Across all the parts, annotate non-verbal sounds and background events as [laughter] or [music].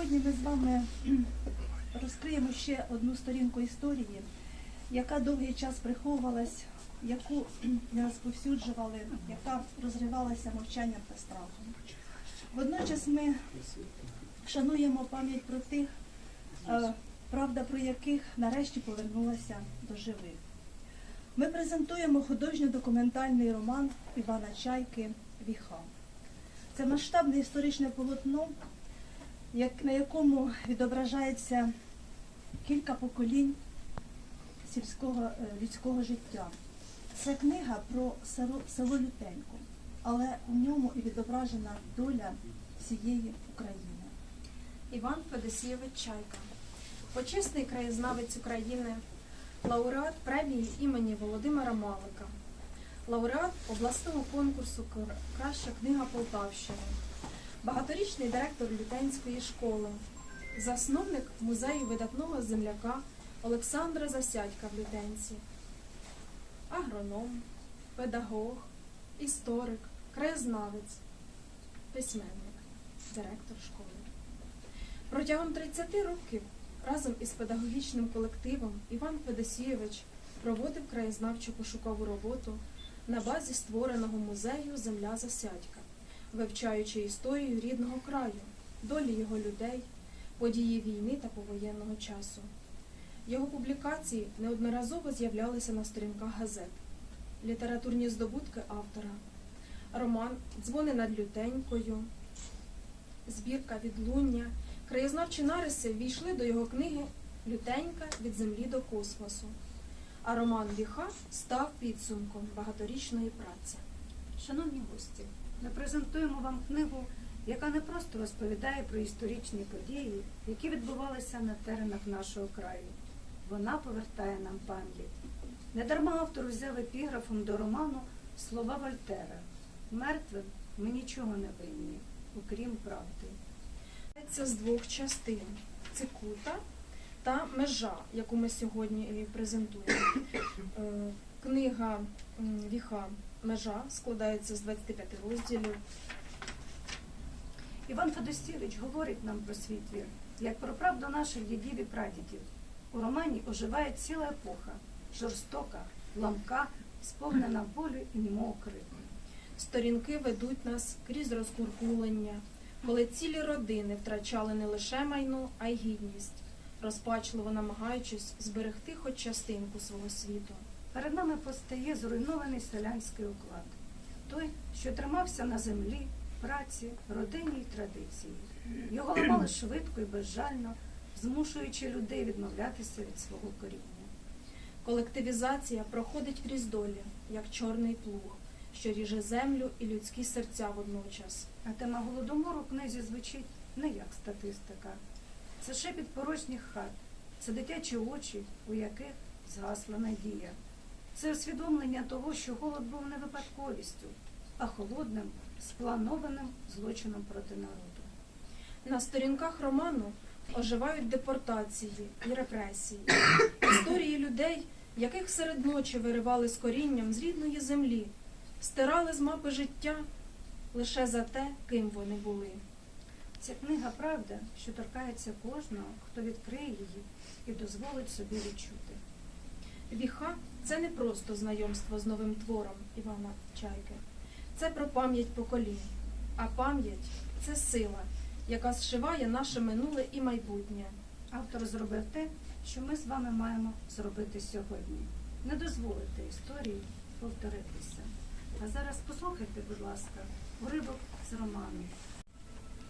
Сьогодні ми з вами [clears throat] розкриємо ще одну сторінку історії, яка довгий час приховувалась, яку не [clears throat] розповсюджували, яка розривалася мовчанням та страхом. Водночас ми шануємо пам'ять про тих, е, правда про яких нарешті повернулася до живих. Ми презентуємо художньо-документальний роман Івана Чайки Віха. Це масштабне історичне полотно, як, на якому відображається кілька поколінь сільського е, людського життя. Це книга про село, Лютенько, але у ньому і відображена доля всієї України. Іван Федосійович Чайка, почесний краєзнавець України, лауреат премії імені Володимира Малика, лауреат обласного конкурсу Краща книга Полтавщини, багаторічний директор Лютенської школи, засновник музею видатного земляка Олександра Засядька в Лютенці, агроном, педагог, історик, краєзнавець, письменник, директор школи. Протягом 30 років разом із педагогічним колективом Іван Федосійович проводив краєзнавчу пошукову роботу на базі створеного музею Земля Засядька, вивчаючи історію рідного краю, долі його людей, події війни та повоєнного часу. Його публікації неодноразово з'являлися на сторінках газет, літературні здобутки автора, роман Дзвони над лютенькою, збірка відлуння. Краєзнавчі нариси ввійшли до його книги Лютенька від землі до космосу. А роман Віха став підсумком багаторічної праці. Шановні гості, ми презентуємо вам книгу, яка не просто розповідає про історичні події, які відбувалися на теренах нашого краю. Вона повертає нам пам'ять. Недарма автор взяв епіграфом до роману слова Вольтера. Мертвим ми нічого не винні, окрім правди. Це з двох частин: цикута та межа, яку ми сьогодні презентуємо. Е, Книга Віха Межа складається з 25 розділів. Іван Федосійович говорить нам про свій твір, як про правду наших дідів і прадідів. У романі оживає ціла епоха, жорстока, ламка, сповнена болю і крику. Сторінки ведуть нас крізь розкуркулення, коли цілі родини втрачали не лише майно, а й гідність, розпачливо намагаючись зберегти хоч частинку свого світу. Перед нами постає зруйнований селянський уклад, той, що тримався на землі, праці, родині й традиції. Його ламали швидко і безжально, змушуючи людей відмовлятися від свого коріння. Колективізація проходить крізь долі, як чорний плуг, що ріже землю і людські серця водночас. А тема голодомору в книзі звучить не як статистика. Це шепіт порожніх хат, це дитячі очі, у яких згасла надія. Це усвідомлення того, що голод був не випадковістю, а холодним, спланованим злочином проти народу. На сторінках роману оживають депортації і репресії, історії людей, яких серед ночі виривали з корінням з рідної землі, стирали з мапи життя лише за те, ким вони були. Ця книга правда, що торкається кожного, хто відкриє її і дозволить собі відчути. Віха це не просто знайомство з новим твором Івана Чайки. Це про пам'ять поколінь. А пам'ять це сила, яка зшиває наше минуле і майбутнє. Автор зробив те, що ми з вами маємо зробити сьогодні. Не дозволити історії повторитися. А зараз послухайте, будь ласка, уривок з роману.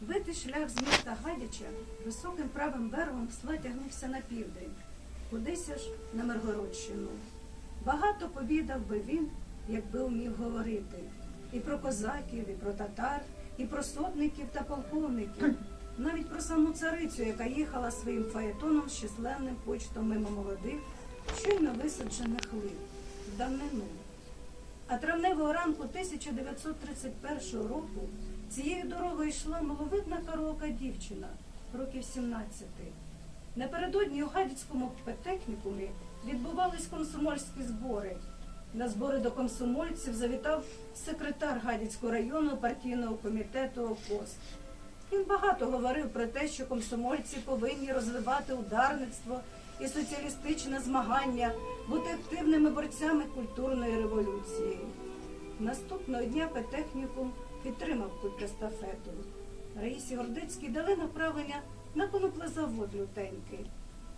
Битий шлях з міста Гадяча високим правим берегом сла тягнувся на південь, кудись аж на Миргородщину. Багато повідав би він, якби вмів говорити. І про козаків, і про татар, і про сотників та полковників, навіть про саму царицю, яка їхала своїм фаєтоном з численним почтом мимо молодих, щойно висаджених лип в давнину. А травневого ранку 1931 року цією дорогою йшла маловидна караока дівчина, років 17. Напередодні у Гадяцькому педтехнікумі відбувались комсомольські збори. На збори до комсомольців завітав секретар Гадяцького районного партійного комітету ОКОС. Він багато говорив про те, що комсомольці повинні розвивати ударництво і соціалістичне змагання, бути активними борцями культурної революції. Наступного дня педтехнікум підтримав тут естафету. Раїсі Гордецькій дали направлення на коноплезавод лютеньки.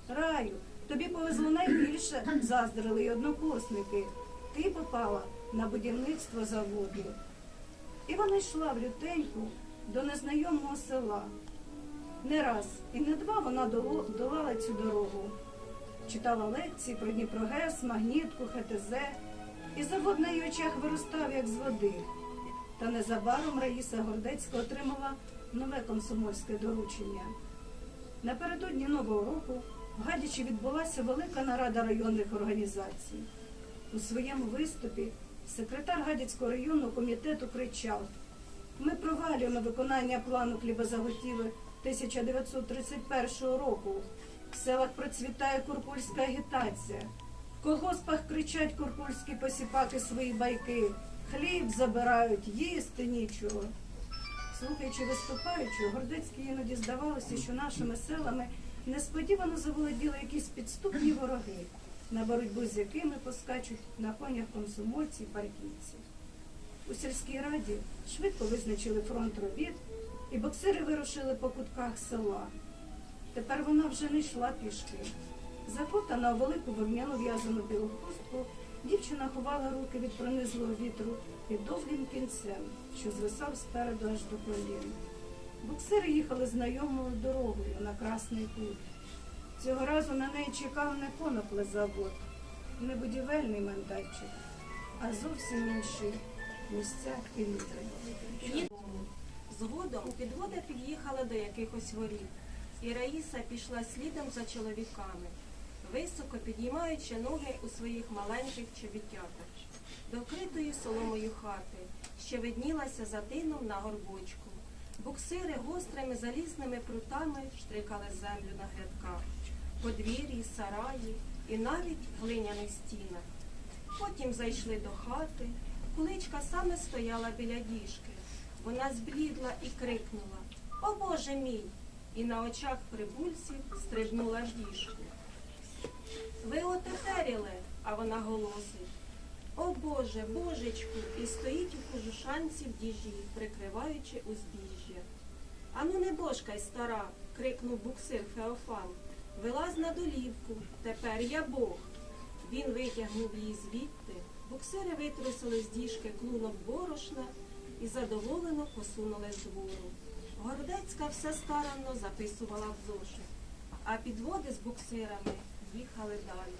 Раю, тобі повезло найбільше, заздрили й однокурсники. Ти попала на будівництво заводу. І вона йшла в лютеньку до незнайомого села. Не раз і не два вона долала цю дорогу. Читала лекції про Дніпрогес, Магнітку, ХТЗ, і завод на її очах виростав, як з води. Та незабаром Раїса Гордецька отримала нове комсомольське доручення. Напередодні Нового року в Гадячі відбулася велика нарада районних організацій. У своєму виступі секретар Гадяцького районного комітету кричав: Ми провалюємо виконання плану хлібозаготівлі 1931 року. В селах процвітає куркульська агітація. В колгоспах кричать куркульські посіпаки свої байки. Хліб забирають, їсти нічого. Слухаючи виступаючого, Гордецькій іноді здавалося, що нашими селами несподівано заволоділи якісь підступні вороги, на боротьбу з якими поскачуть на конях комсомольці й партійці. У сільській раді швидко визначили фронт робіт, і боксери вирушили по кутках села. Тепер вона вже не йшла пішки. Закутана у велику вовняну в'язану білу хустку, дівчина ховала руки від пронизлого вітру під довгим кінцем, що звисав спереду аж до колін. Боксери їхали знайомою дорогою на Красний Кут. Цього разу на неї чекав не коноплезавод, не будівельний мандатчик, а зовсім інші місця і люди. Згодом підвода під'їхала до якихось воріт, і Раїса пішла слідом за чоловіками, високо підіймаючи ноги у своїх маленьких чобітятах, до вкритої соломою хати, що виднілася за тином на горбочку. Буксири гострими залізними прутами штрикали землю на грядках, подвір'ї, сараї і навіть глиняних стінах. Потім зайшли до хати. Куличка саме стояла біля діжки. Вона зблідла і крикнула О Боже мій! І на очах прибульців стрибнула в діжку. Ви отетеріли, а вона голосить. О Боже, Божечку! І стоїть у кожушанці в діжі, прикриваючи узбіжжя. Ану не божкай, стара, крикнув буксир Феофан. Вилазь на долівку, тепер я Бог. Він витягнув її звідти. Буксири витрусили з діжки клунок борошна і задоволено посунули з двору. Городецька все старанно записувала в зошит, а підводи з буксирами їхали далі.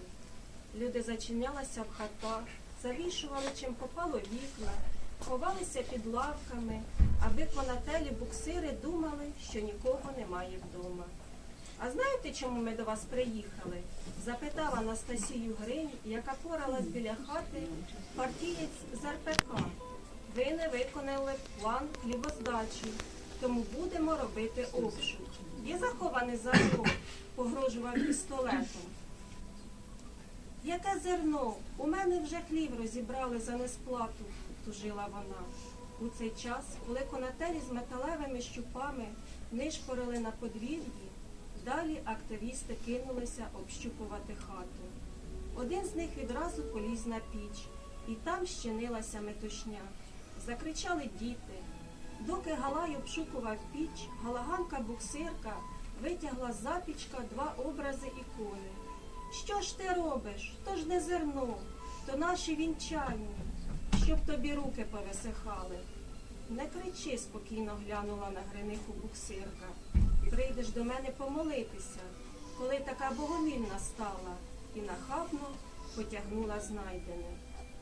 Люди зачинялися в хатах, завішували чим попало вікна, ховалися під лавками, аби понателі буксири думали, що нікого немає вдома. А знаєте, чому ми до вас приїхали? запитав Анастасію Гринь, яка поралась біля хати партієць з РПК. Ви не виконали план хлібоздачі, тому будемо робити обшук. Є захований зерно, погрожував пістолетом. Яке зерно? У мене вже хліб розібрали за несплату, тужила вона. У цей час, коли конателі з металевими щупами нишпорили на подвір'ї, далі активісти кинулися общупувати хату. Один з них відразу поліз на піч, і там щинилася метушня. Закричали діти. Доки Галай обшукував піч, галаганка буксирка витягла з запічка два образи ікони. Що ж ти робиш? То ж не зерно, то наші вінчальні, щоб тобі руки повисихали. Не кричи, спокійно глянула на Гриниху буксирка. Прийдеш до мене помолитися, коли така богомільна стала, і нахабно потягнула знайдене.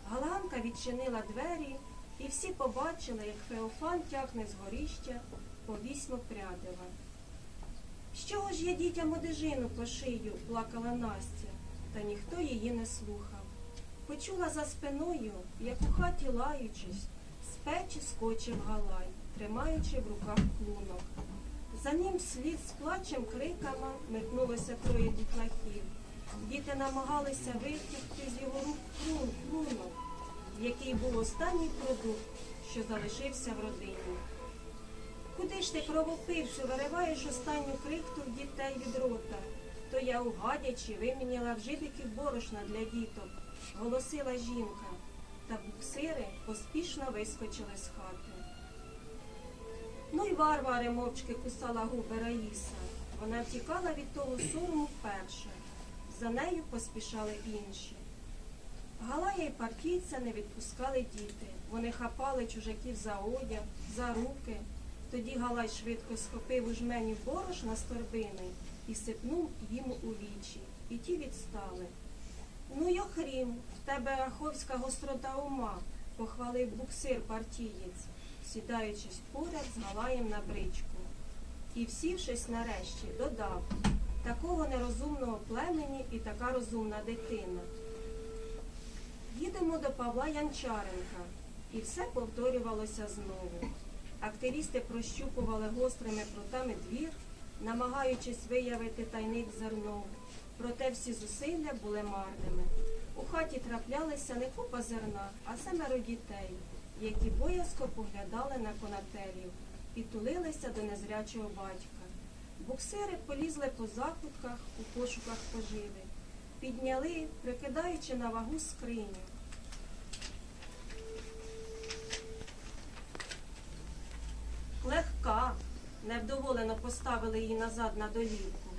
Галанка відчинила двері, і всі побачили, як Феофан тягне з горіща по вісьму прядива. З чого ж я дітям одежину по шию, плакала Настя, та ніхто її не слухав. Почула за спиною, як у хаті лаючись, з печі скочив галай, тримаючи в руках клунок. За ним слід з плачем криками метнулося троє дітлахів. Діти намагалися витягти з його рук клун, клунок, який був останній продукт, що залишився в родині. Куди ж ти кровопивцю вириваєш останню крихту в дітей від рота? То я у гадячі виміняла в жидиків борошна для діток, голосила жінка, та буксири поспішно вискочили з хати. Ну й варвари мовчки кусала губи Раїса. Вона втікала від того сорому вперше. За нею поспішали інші. Галая і партійця не відпускали діти. Вони хапали чужаків за одяг, за руки. Тоді Галай швидко схопив у жменю борошна з торбини і сипнув їм у вічі. І ті відстали. Ну, Йохрім, в тебе аховська гострота ума, похвалив буксир партієць, сідаючись поряд з Галаєм на бричку. І, всівшись нарешті, додав такого нерозумного племені і така розумна дитина. Їдемо до Павла Янчаренка, і все повторювалося знову. Активісти прощупували гострими прутами двір, намагаючись виявити тайник зерно. Проте всі зусилля були марними. У хаті траплялися не купа зерна, а семеро дітей, які боязко поглядали на конателів і тулилися до незрячого батька. Буксири полізли по закутках у пошуках поживи, підняли, прикидаючи на вагу скриню. Легка, невдоволено поставили її назад на долівку.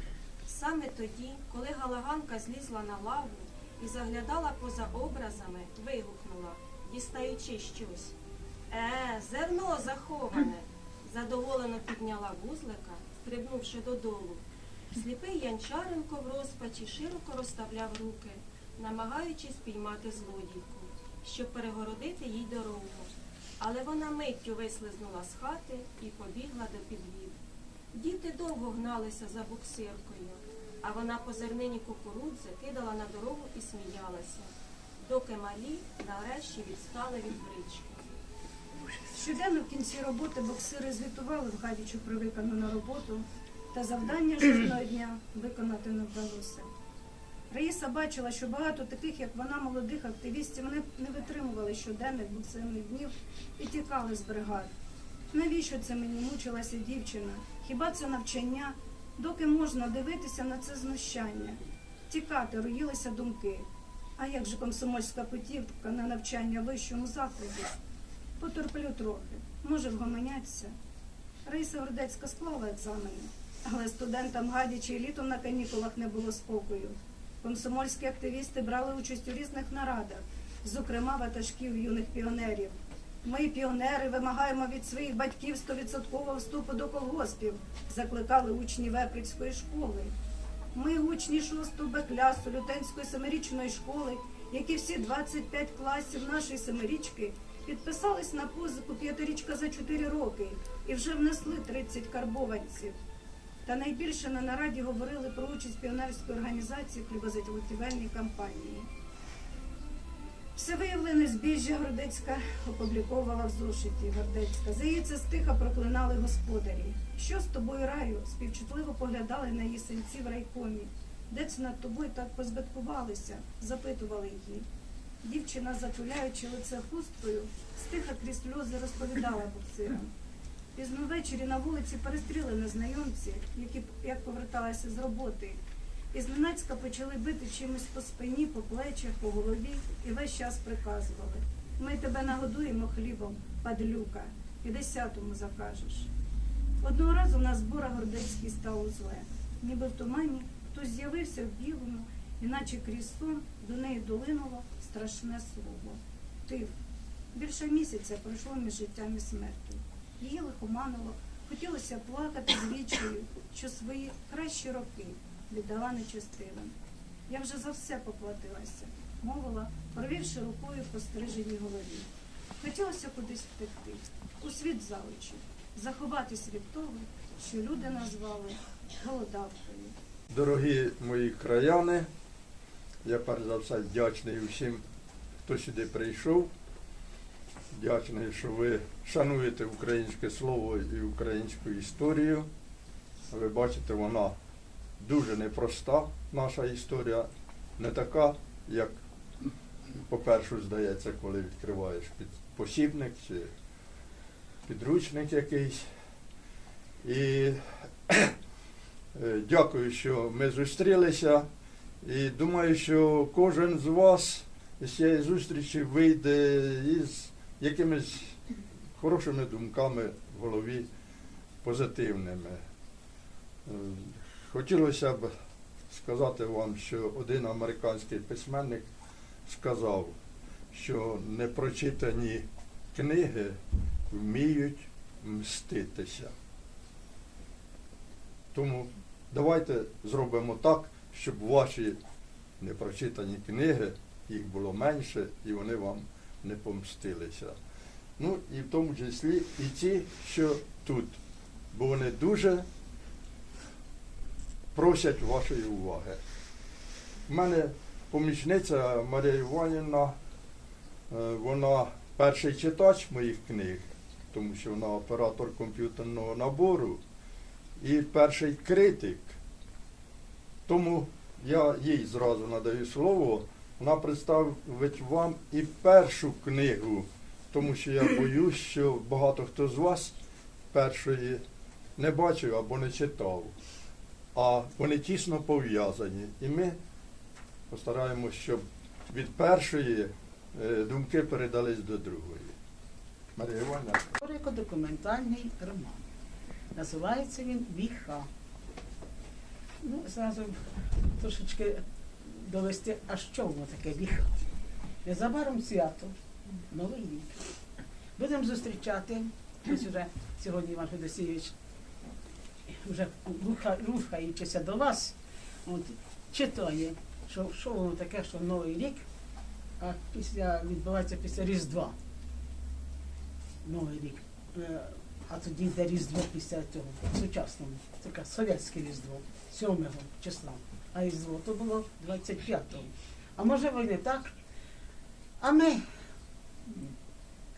Саме тоді, коли Галаганка злізла на лаву і заглядала поза образами, вигукнула, дістаючи щось. Е, зерно заховане. Задоволено підняла вузлика, стрибнувши додолу. Сліпий Янчаренко в розпачі широко розставляв руки, намагаючись піймати злодійку, щоб перегородити їй дорогу. Але вона миттю вислизнула з хати і побігла до підвід. Діти довго гналися за буксиркою, а вона по зернині кукурудзи кидала на дорогу і сміялася, доки малі нарешті відстали від брички. Щоденно в кінці роботи боксири звітували в гадячу про виконану роботу, та завдання жодного дня виконати не вдалося. Раїса бачила, що багато таких, як вона, молодих активістів, не, не витримували щоденних буксирних днів і тікали з бригад. Навіщо це мені мучилася дівчина? Хіба це навчання? Доки можна дивитися на це знущання? Тікати, роїлися думки. А як же комсомольська путівка на навчання вищому закладі? Потерплю трохи, може вгомоняться. Раїса Гордецька склала екзамени, але студентам гадячи літом на канікулах не було спокою. Комсомольські активісти брали участь у різних нарадах, зокрема ватажків юних піонерів. Ми, піонери, вимагаємо від своїх батьків 100% вступу до колгоспів, закликали учні Веприцької школи. Ми, учні 6 Б Лютенської семирічної школи, які всі 25 класів нашої семирічки підписались на позику п'ятирічка за 4 роки і вже внесли 30 карбованців. Та найбільше на нараді говорили про участь піонерської організації в кампанії. Все виявлене збіжжя Гордецька опубліковувала в зошиті Гордецька. Це стиха проклинали господарі. Що з тобою раю? Співчутливо поглядали на її синці в райкомі. Де це над тобою так позбиткувалися? запитували її. Дівчина, затуляючи лице хусткою, стиха крізь сльози розповідала буксирам. Пізно ввечері на вулиці перестріли незнайомці, які як поверталися з роботи. І зненацька почали бити чимось по спині, по плечах, по голові і весь час приказували. Ми тебе нагодуємо хлібом, падлюка, і десятому закажеш. Одного разу на зборах Гордецький стало зле. Ніби в тумані хтось з'явився в білому, іначе крізь сон до неї долинуло страшне слово. Тиф. Більше місяця пройшло між життям і смертю. Її лихоманило, хотілося плакати з вічою, що свої кращі роки віддала нечестивим. Я вже за все поплатилася, мовила, провівши рукою по стриженій голові. Хотілося кудись втекти, у світ за очі, заховатись від того, що люди назвали голодавкою. Дорогі мої краяни, я перш за все вдячний усім, хто сюди прийшов. Вдячний, що ви шануєте українське слово і українську історію. Ви бачите, вона дуже непроста, наша історія, не така, як по-перше, здається, коли відкриваєш під посібник чи підручник якийсь. І е, дякую, що ми зустрілися. І думаю, що кожен з вас з цієї зустрічі вийде із якимись хорошими думками в голові, позитивними. Е, Хотілося б сказати вам, що один американський письменник сказав, що непрочитані книги вміють мститися. Тому давайте зробимо так, щоб ваші непрочитані книги, їх було менше, і вони вам не помстилися. Ну і в тому числі і ті, що тут, бо вони дуже просять вашої уваги. У мене помічниця Марія Іванівна, е, вона перший читач моїх книг, тому що вона оператор комп'ютерного набору і перший критик. Тому я їй зразу надаю слово. Вона представить вам і першу книгу, тому що я боюсь, що багато хто з вас першої не бачив або не читав. А вони тісно пов'язані. І ми постараємось, щоб від першої е, думки передались до другої. Марія Івановна. Історико-документальний роман. Називається він Віха. Ну, зразу трошечки довести, а що воно таке віха. Незабаром свято, Новий рік. Будемо зустрічати, ось уже сьогодні Іван Федосійович вже руха- рухаючися до вас, от, читає, що, що воно таке, що Новий рік, а після відбувається після Різдва. Новий рік. Е, А тоді йде Різдво після цього, сучасному. Таке совєтське Різдво, 7 числа. А Різдво то було 25-го. А може ви не так? А ми,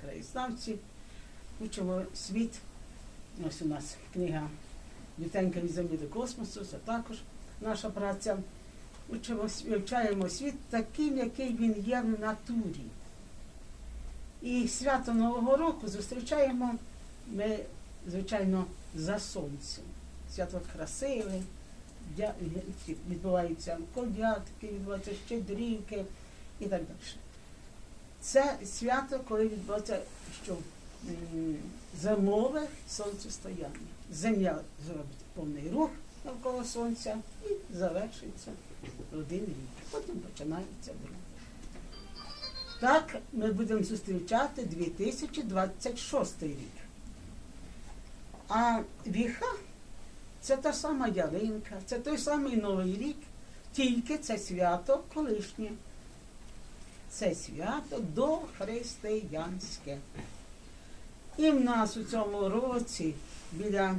краєзнавці, учимо світ. Ось у нас книга Вітенька від землі до космосу, це також наша праця. Учимо, вивчаємо світ таким, який він є в натурі. І свято Нового року зустрічаємо ми, звичайно, за сонцем. Свято красиве, відбуваються колядки, відбуваються щедрівки і так далі. Це свято, коли відбувається що? Зимове сонцестояння. Земля зробить повний рух навколо сонця і завершиться один рік. Потім починається другий. Так ми будемо зустрічати 2026 рік. А віха це та сама ялинка, це той самий Новий рік, тільки це свято колишнє. Це свято дохристиянське. І в нас у цьому році біля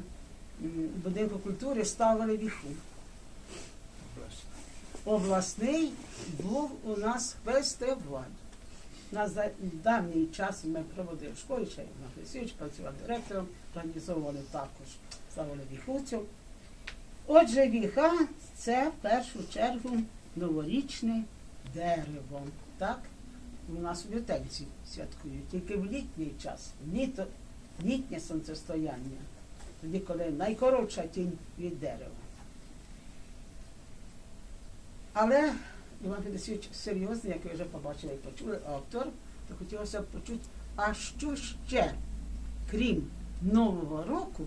будинку культури ставили віху. Обласний був у нас фестиваль. На давній час ми проводили в школі, ще Іван Христович працював директором, організовували також, ставили віхуцю. Отже, віха це в першу чергу новорічне дерево. Так? У нас у лютенці святкують, тільки в літній час, літо, літнє сонцестояння, тоді, коли найкоротша тінь від дерева. Але Іван Федосійович серйозний, як ви вже побачили і почули, автор, то хотілося б почути, а що ще, крім Нового року,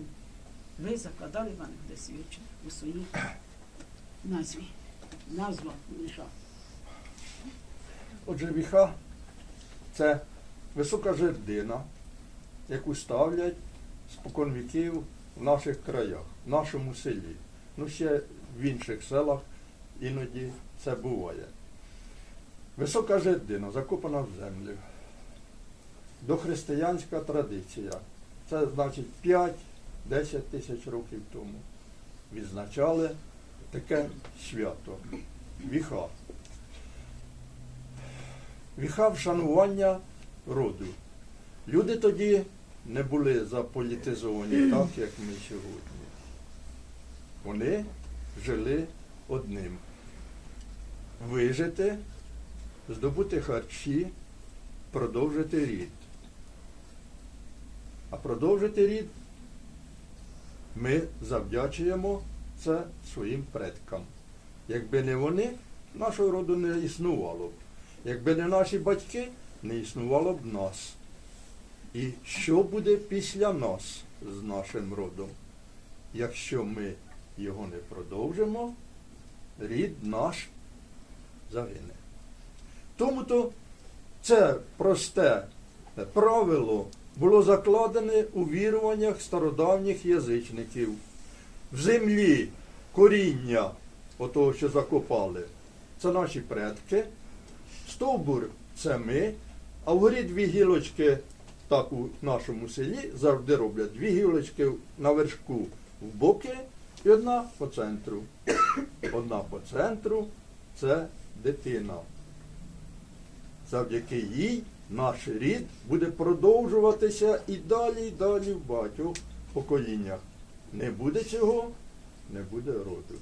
ви закладали Івана Федосійовича у своїй назві. Назва Міша. Отже, віха це висока жердина, яку ставлять спокон віків в наших краях, в нашому селі. Ну, ще в інших селах іноді це буває. Висока жердина, закопана в землю. Дохристиянська традиція. Це значить 5-10 тисяч років тому відзначали таке свято. Віха. Віха вшанування роду. Люди тоді не були заполітизовані [clears throat] так, як ми сьогодні. Вони жили одним. Вижити, здобути харчі, продовжити рід. А продовжити рід ми завдячуємо це своїм предкам. Якби не вони, нашого роду не існувало б. Якби не наші батьки, не існувало б нас. І що буде після нас з нашим родом? Якщо ми його не продовжимо, рід наш загине. Тому то це просте правило було закладене у віруваннях стародавніх язичників. В землі коріння отого, що закопали, це наші предки, стовбур це ми, а вгорі дві гілочки, так у нашому селі завжди роблять дві гілочки на вершку в боки і одна по центру. Одна по центру це дитина. Завдяки їй наш рід буде продовжуватися і далі, і далі в багатьох поколіннях. Не буде цього, не буде роду.